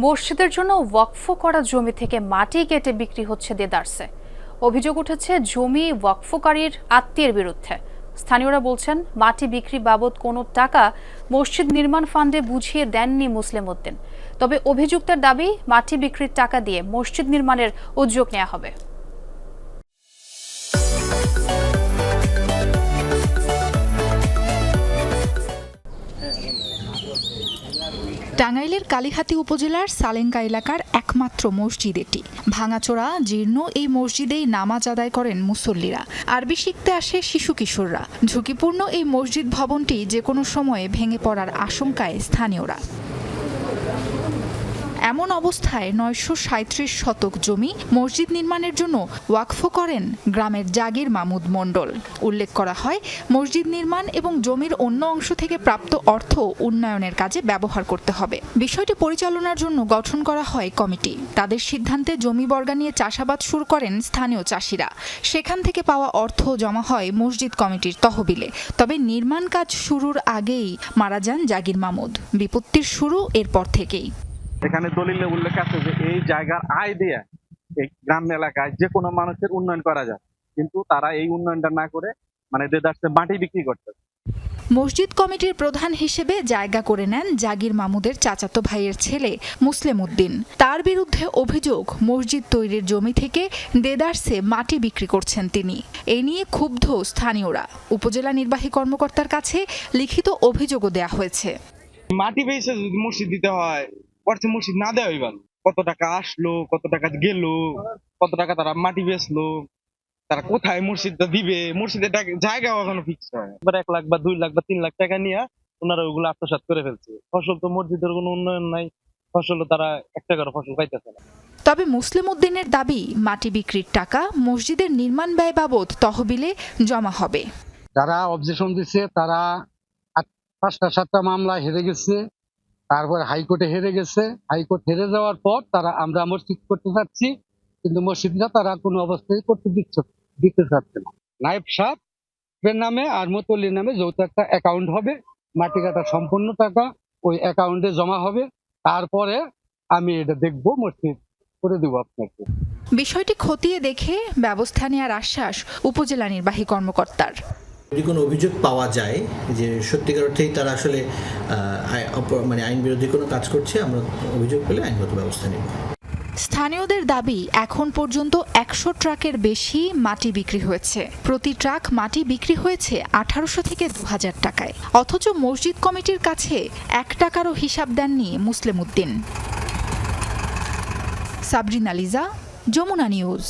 মসজিদের জন্য ওয়াকফ করা জমি থেকে মাটি কেটে বিক্রি হচ্ছে দেদারসে। অভিযোগ উঠেছে, জমি ওয়াকফকারীর আত্মীয়ের বিরুদ্ধে। স্থানীয়রা বলছেন, মাটি বিক্রি বাবদ কোনো টাকা মসজিদ নির্মাণ ফান্ডে বুঝিয়ে দেননি মুসলিম উদ্দিন। তবে অভিযুক্তের দাবি, মাটি বিক্রির টাকা দিয়ে মসজিদ নির্মাণের উদ্যোগ নেওয়া হবে। টাঙ্গাইলের কালীহাতি উপজেলার সালেঙ্কা এলাকার একমাত্র মসজিদ এটি। ভাঙাচোরা, জীর্ণ এই মসজিদেই নামাজ আদায় করেন মুসল্লিরা। আরবি শিখতে আসে শিশু কিশোররা। ঝুঁকিপূর্ণ এই মসজিদ ভবনটি যে কোনো সময়ে ভেঙে পড়ার আশঙ্কায় স্থানীয়রা। এমন অবস্থায় নয়শো সাঁত্রিশ শতক জমি মসজিদ নির্মাণের জন্য ওয়াকফ করেন গ্রামের জাগির মামুদ মণ্ডল। উল্লেখ করা হয়, মসজিদ নির্মাণ এবং জমির অন্য অংশ থেকে প্রাপ্ত অর্থ উন্নয়নের কাজে ব্যবহার করতে হবে। বিষয়টি পরিচালনার জন্য গঠন করা হয় কমিটি। তাদের সিদ্ধান্তে জমি বর্গা নিয়ে চাষাবাদ শুরু করেন স্থানীয় চাষিরা। সেখান থেকে পাওয়া অর্থ জমা হয় মসজিদ কমিটির তহবিলে। তবে নির্মাণ কাজ শুরুর আগেই মারা যান জাগির মামুদ। বিপত্তির শুরু এরপর থেকেই। এখানে দলিলে উল্লেখ আছে যে এই জায়গার আয় দিয়ে এই গ্রাম এলাকায় যে কোনো মানুষের উন্নয়ন করা যায়। কিন্তু তারা এই উন্নয়নটা না করে মানে দেদার্সে মাটি বিক্রি করতে মসজিদ কমিটির প্রধান হিসেবে জায়গা করে নেন জাগির মামুদের চাচাতো ভাইয়ের ছেলে মুসলিম উদ্দিন। তার বিরুদ্ধে অভিযোগ মসজিদ তৈরির জমি থেকে দেদারসে মাটি বিক্রি করছেন তিনি। এ নিয়ে ক্ষুব্ধ স্থানীয়রা। উপজেলা নির্বাহী কর্মকর্তার কাছে লিখিত অভিযোগও দেয়া হয়েছে। মাটি বেসে যদি মসজিদ দিতে হয় অর্থে মসজিদ না দেওয়াই ভালো। কত টাকা আসলো কত টাকা গেল কত টাকা তারা মাটি বেচলো তারা কোথায় মসজিদটা দিবে? মসজিদের জায়গাও এখনও ফিক্স হয় এবার এক লাখ বা দুই লাখ বা তিন লাখ টাকা নিয়ে ওনারা ওগুলো আত্মসাৎ করে ফেলছে। ফসল তো মসজিদের কোনো উন্নয়ন নাই ফসলও তারা এক টাকার ফসল পাইতেছে না। তবে মুসলিম উদ্দিনের দাবি মাটি বিক্রির টাকা মসজিদের নির্মাণ ব্যয় বাবদ তহবিলে জমা হবে। যারা অবজেকশন দিচ্ছে তারা পাঁচটা সাতটা মামলা হেরে গেছে। তারপর হাইকোর্টে হেরে গেছে। হাইকোর্ট হেরে যাওয়ার পর তারা, আমরা মসজিদ করতে চাচ্ছি কিন্তু মসজিদটা তারা কোনো অবস্থায় করতে দিচ্ছে, দিতে চাচ্ছে না। নায়েব সাহেবের নামে আর মতলির নামে যৌথ একটা অ্যাকাউন্ট হবে। মাটি কাটা সম্পূর্ণ টাকা, ওই অ্যাকাউন্টে জমা হবে। তারপরে আমি এটা দেখব, মসজিদ করে দেবো আপনাকে। বিষয়টি খতিয়ে দেখে ব্যবস্থা নেওয়ার আশ্বাস উপজেলা নির্বাহী কর্মকর্তার। যদি কোনো অভিযোগ পাওয়া যায় যে সত্যিকার অর্থেই তারা আসলে মানে আইন বিরোধী কোনো কাজ করছে, আমরা অভিযোগ পেলে আইনগত ব্যবস্থা নেব। স্থানীয়দের দাবি, এখন পর্যন্ত একশো ট্রাকের বেশি মাটি বিক্রি হয়েছে। প্রতি ট্রাক মাটি বিক্রি হয়েছে আঠারোশো থেকে দু হাজার টাকায়। অথচ মসজিদ কমিটির কাছে এক টাকারও হিসাব দেননি মুসলিম উদ্দিন সাবরিন আলিজা, যমুনা নিউজ।